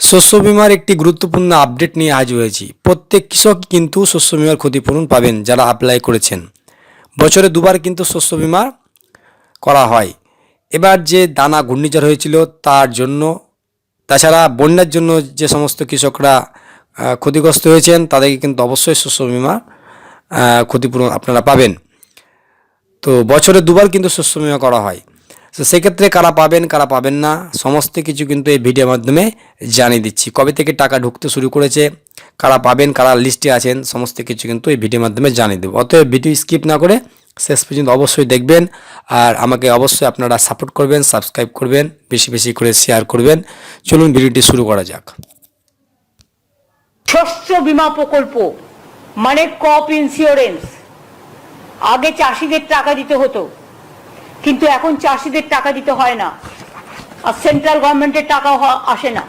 শস্য বিমার একটি গুরুত্বপূর্ণ আপডেট নিয়ে আজ হয়েছি প্রত্যেক কৃষক কিন্তু শস্য বিমার ক্ষতিপূরণ পাবেন যারা অ্যাপ্লাই করেছেন। বছরে দুবার কিন্তু শস্য বিমা করা হয়। এবার যে দানা ঘূর্ণিঝড় হয়েছিল তার জন্য, তাছাড়া বন্যার জন্য যে সমস্ত কৃষকরা ক্ষতিগ্রস্ত হয়েছেন, তাদেরকে কিন্তু অবশ্যই শস্য বিমা ক্ষতিপূরণ আপনারা পাবেন। তো বছরে দুবার কিন্তু শস্য বিমা করা হয়। তো সেক্ষেত্রে কারা পাবেন কারা পাবেন না, সমস্ত কিছু কিন্তু এই ভিডিওর মাধ্যমে জানিয়ে দিচ্ছি। কবে থেকে টাকা ঢুকতে শুরু করেছে, কারা পাবেন, কারা লিস্টে আছেন, সমস্ত কিছু কিন্তু এই ভিডিওর মাধ্যমে জানিয়ে দেবো। অতএব ভিডিও স্কিপ না করে শেষ পর্যন্ত অবশ্যই দেখবেন আর আমাকে অবশ্যই আপনারা সাপোর্ট করবেন সাবস্ক্রাইব করবেন, বেশি বেশি করে শেয়ার করবেন। চলুন ভিডিওটি শুরু করা যাক। শস্য বীমা প্রকল্প মানে ক্রপ ইন্স্যুরেন্স আগে চাষিদের টাকা দিতে হতো। কিন্তু এখন চাষিদের টাকা দিতে হয় না। আর সেন্ট্রাল গভর্নমেন্টের টাকা আসে না।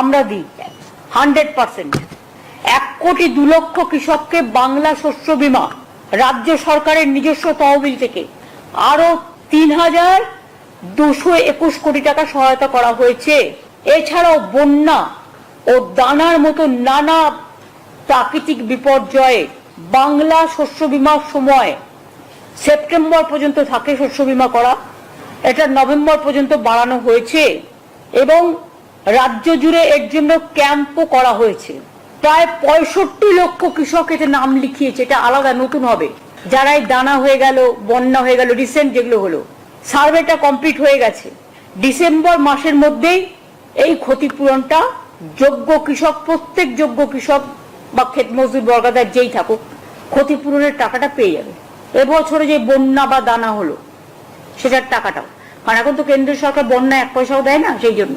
আমরা দিই। হান্ড্রেড পার্সেন্ট এক কোটি দু লক্ষ কৃষককে বাংলা শস্য বীমা, রাজ্য সরকারের নিজস্ব তহবিল থেকে। আরও তিন হাজার দুশো একুশ কোটি টাকা সহায়তা করা হয়েছে। এছাড়াও বন্যা ও দানার মতো নানা প্রাকৃতিক বিপর্যয়ে বাংলা শস্য বীমার সময় সেপ্টেম্বর পর্যন্ত থাকে শস্য বীমা করা। এটা নভেম্বর পর্যন্ত বাড়ানো হয়েছে এবং রাজ্য জুড়ে এর জন্য ক্যাম্পও করা হয়েছে। প্রায় পঁয়ষট্টি লক্ষ কৃষক এতে নাম লিখিয়েছে, এটা আলাদা, নতুন হবে। যারা এই দানা হয়ে গেল, বন্যা হয়ে গেল, রিসেন্ট যেগুলো হলো, সার্ভেটা কমপ্লিট হয়ে গেছে। ডিসেম্বর মাসের মধ্যেই এই ক্ষতিপূরণটা যোগ্য কৃষক, প্রত্যেক যোগ্য কৃষক বা ক্ষেত মজদুর বর্গাদার যেই থাকুক, ক্ষতিপূরণের টাকাটা পেয়ে যাবে। এবছরে যে বন্যা বা দানা হলো, সেটার টাকাটাও। কারণ এখন তো কেন্দ্রীয় সরকার বন্যা এক পয়সাও দেয় না, সেই জন্য।